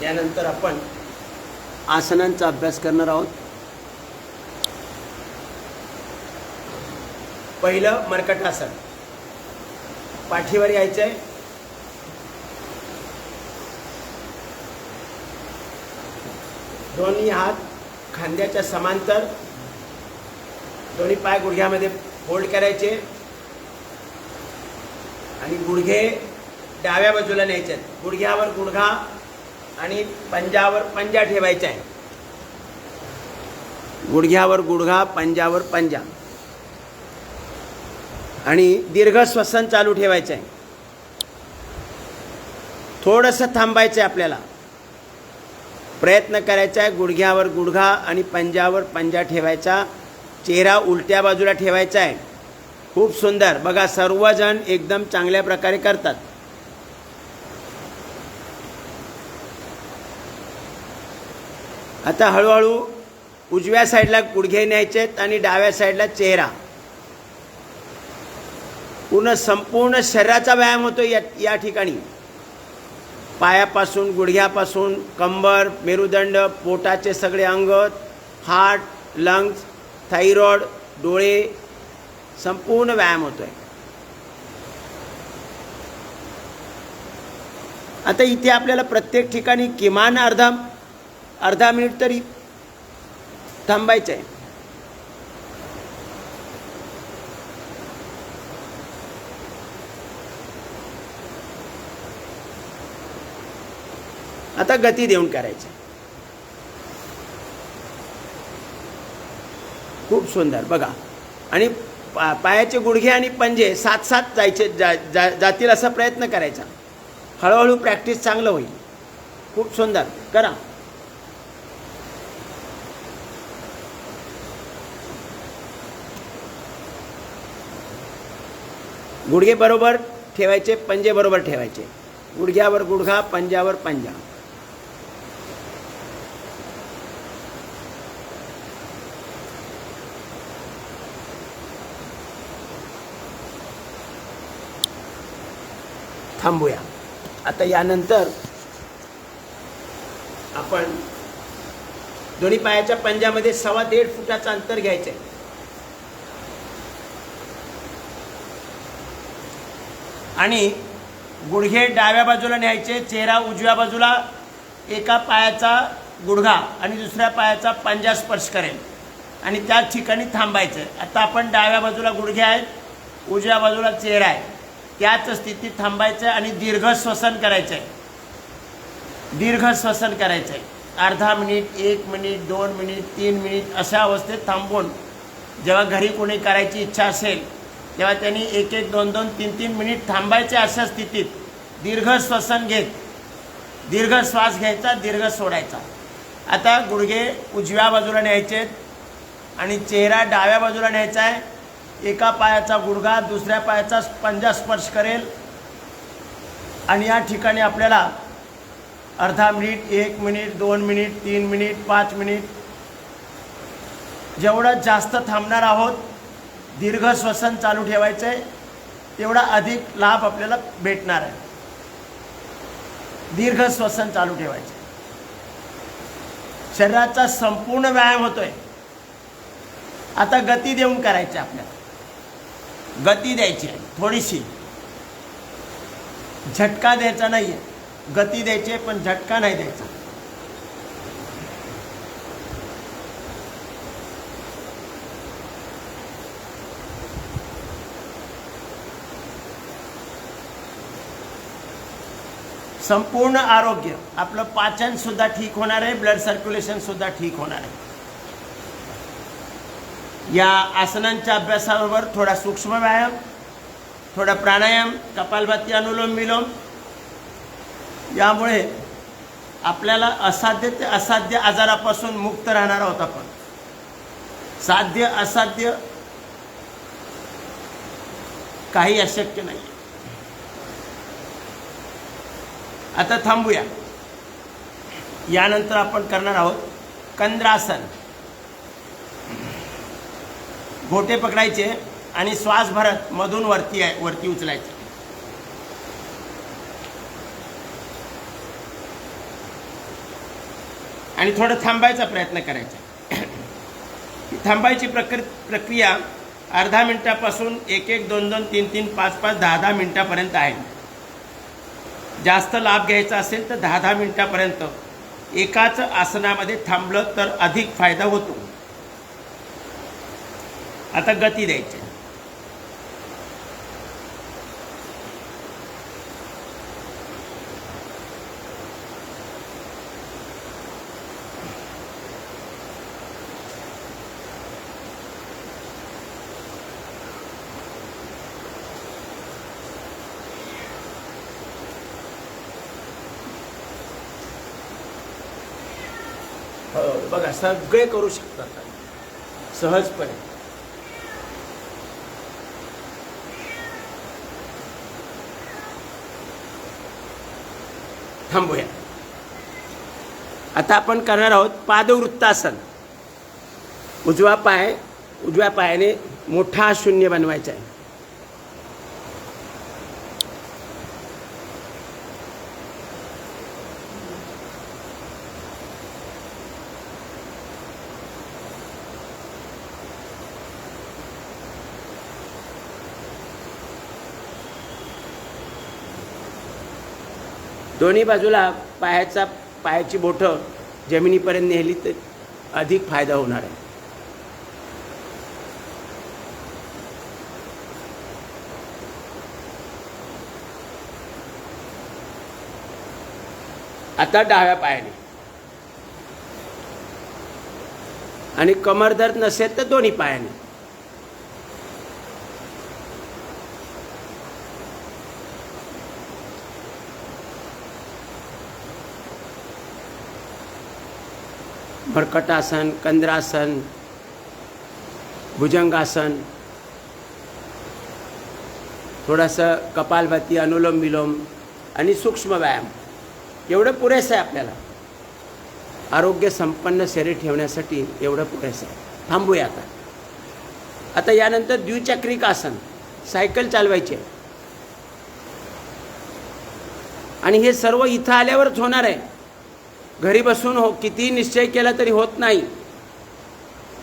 त्यानंतर आपण आसनांचा अभ्यास करणार आहोत. पहिलं मर्कटासन पाठीवर यायचं आहे दोन्ही हात खांद्याच्या समांतर. दोन्ही पाय गुडघ्यामध्ये फोल्ड करायचे. आणि गुडघे डाव्या बाजूला न्यायचे आहेत गुडघ्यावर गुडघा आणि पंजावर पंजा ठेवायचा आहे गुडघ्यावर गुडघा पंजावर पंजा. आणि दीर्घ श्वसन चालू ठेवायचं आहे. थोडंसं थांबायचं आहे आपल्याला. प्रयत्न करायचा आहे गुडघ्यावर गुडघा आणि पंजावर पंजा ठेवायचा. चेहरा उलट्या बाजूला ठेवायचा आहे. खूप सुंदर. बघा सर्वजण एकदम चांगल्या प्रकारे करतात. आता हळूहळू उजव्या साईडला गुडघे न्यायचे आहेत आणि डाव्या साईडला चेहरा. पूर्ण संपूर्ण शरीराचा व्यायाम होतो या या ठिकाणी. पायापासून गुडघ्यापासून कंबर मेरुदंड पोटाचे सगळे अंग हार्ट लंग्स थायरॉइड डोळे संपूर्ण व्यायाम होतो आहे आता इथे आपल्याला प्रत्येक ठिकाणी किमान अर्धा अर्धा मिनिट तरी थांबायचं आहे. आता गती देऊन करायचं. खूप सुंदर. बघा. आणि पा पायाचे गुडघे आणि पंजे सात सात जायचे जा जा जातील असा प्रयत्न करायचा. हळूहळू प्रॅक्टिस चांगलं होईल. खूप सुंदर. करा. गुडघे बरोबर ठेवायचे पंजे बरोबर ठेवायचे. गुडघ्यावर गुडघा पंजावर पंजा. थांबूया. आता यानंतर आपण दोन्ही पायाच्या पंजामध्ये सव्वा दीड फुटाचं अंतर घ्यायचं आहे आणि गुडघे डाव्या बाजूला न्यायचे चेहरा उजव्या बाजूला एका पायाचा गुडघा आणि दुसऱ्या पायाचा पंजा स्पर्श करेल. आणि त्याच ठिकाणी थांबायचं. आहे आता आपण डाव्या बाजूला गुडघे आहेत उजव्या बाजूला चेहरा आहे. त्याच स्थितीत थांबायचं आहे आणि दीर्घ श्वसन करायचं आहे दीर्घ श्वसन करायचं आहे अर्धा मिनिट एक मिनिट दोन मिनिट तीन मिनिट अशा अवस्थेत थांबून जेव्हा घरी कोणी करायची इच्छा असेल तेव्हा त्यांनी एक एक दोन दोन तीन तीन मिनिट थांबायचे अशा स्थितीत दीर्घ श्वसन घेत दीर्घ श्वास घ्यायचा दीर्घ सोडायचा. आता गुडघे उजव्या बाजूला न्यायचे आणि चेहरा डाव्या बाजूला न्यायचा आहे. एका पायाचा गुडघा दुसऱ्या पायाचा पंजा स्पर्श करेल. आणि या ठिकाणी आपल्याला अर्धा मिनिट एक मिनिट दोन मिनिट तीन मिनिट पाच मिनिट जेवढं जास्त थांबणार आहोत दीर्घ श्वसन चालू ठेवायचं आहे तेवढा अधिक लाभ आपल्याला भेटणार आहे. दीर्घ श्वसन चालू ठेवायचं शरीराचा संपूर्ण व्यायाम होतोय. आता गती देऊन करायची आपल्याला. गती द्यायची आहे थोडीशी. झटका द्यायचा नाही आहे गती द्यायची आहे पण झटका नाही द्यायचा. संपूर्ण आरोग्य आपलं पाचन सुद्धा ठीक होणार आहे ब्लड सर्क्युलेशन सुद्धा ठीक होणार आहे. या आसनांच्या अभ्यासाबरोबर थोडा सूक्ष्म व्यायाम थोडा प्राणायाम कपालभाती अनुलोम विलोम यामुळे आपल्याला असाध्य ते असाध्य आजारापासून मुक्त राहणार आहोत आपण. साध्य असाध्य काही अशक्य नाही आता थांबूया. यानंतर आपण करणार आहोत कंद्रासन. घोटे पकडायचे आणि श्वास भरत मधून वरती आहे वरती उचलायचे. आणि थोडं थांबायचा प्रयत्न करायचा. थांबायची प्रक्र प्रक्रिया अर्धा मिनिटापासून एक एक दोन दोन तीन तीन पाच पाच दहा दहा मिनिटापर्यंत आहे. जास्त लाभ घ्यायचा असेल तर दहा दहा मिनटापर्यंत एकाच आसनामध्ये थांबलं तर अधिक फायदा होतो. आता गती द्यायची. बघा सगळे करू शकतात. सहजपणे. थांबूया. आता आपण करणार आहोत पादवृत्तासन. उजवा पाय उजव्या पायाने मोठा शून्य बनवायचा आहे. दोन्ही बाजूला पायाचा पायाची बोटं जमिनीपर्यंत नेली तर अधिक फायदा होणार आहे. आता डाव्या पायाने. आणि कमर दर्द नसेल तर दोन्ही पायाने. भरकटासन कंद्रासन भुजंगासन थोडंसं कपालभाती अनुलोम विलोम आणि सूक्ष्म व्यायाम. एवढं पुरेसं आहे आपल्याला. आरोग्य संपन्न शरीर ठेवण्यासाठी एवढं पुरेसं आहे. थांबूया आता. आता यानंतर द्विचक्रिक आसन. सायकल चालवायचे आणि हे सर्व इथं आल्यावरच होणार आहे. घरी बसून हो किती निश्चय केला तरी होत नाही.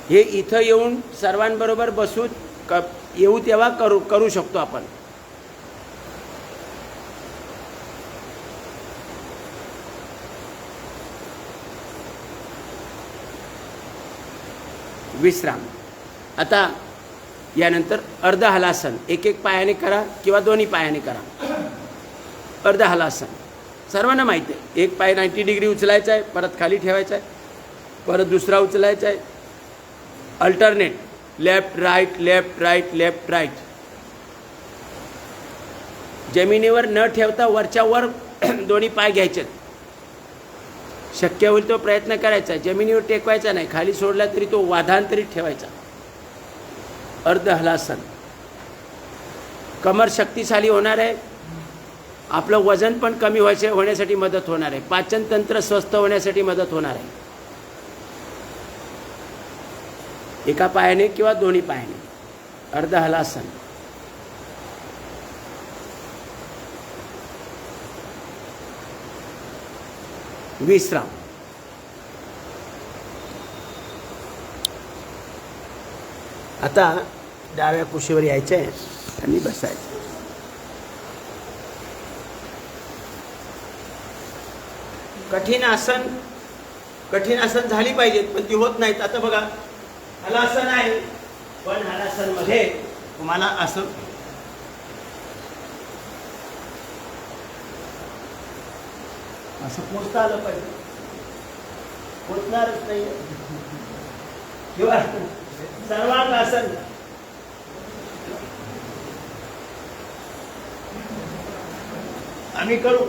हे इथं येऊन सर्वांबरोबर बसून क येऊ तेव्हा करू करू शकतो आपण. विश्राम. आता यानंतर अर्ध हलासन एक एक पायाने करा किंवा दोन्ही पायाने करा. अर्ध हलासन सर्वांना माहिती आहे. एक पाय नाईंटी डिग्री उचलायचा आहे परत खाली ठेवायचा आहे परत दुसरा उचलायचा आहे. Alternate left right left right left right जमिनीवर न ठेवता वरच्या वर दोन्ही पाय घ्यायचे शक्य होईल तो प्रयत्न करायचा. जमिनीवर टेकवायचा नाही. खाली सोडला तरी तो वाधांतरित ठेवायचा. अर्ध हलासन कमर शक्तिशाली होणार आहे. आपलं वजन पण कमी व्हायचे होण्यासाठी मदत होणार आहे. पाचन तंत्र स्वस्थ होण्यासाठी मदत होणार आहे. एका पायाने किंवा दोन्ही पायाने. अर्ध हलासन. विश्राम. आता डाव्या कुशीवर यायचं आहे आणि बसायचं. कठीण आसन कठीण आसन झाली पाहिजेत पण ती होत नाहीत. आता बघा हलासन आहे पण हलासनमध्ये तुम्हाला असं असं पोचता आलं पाहिजे. पोचणारच नाही किंवा सर्वांग आसन आम्ही करू.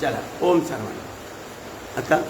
चला ओम सर्वांना आता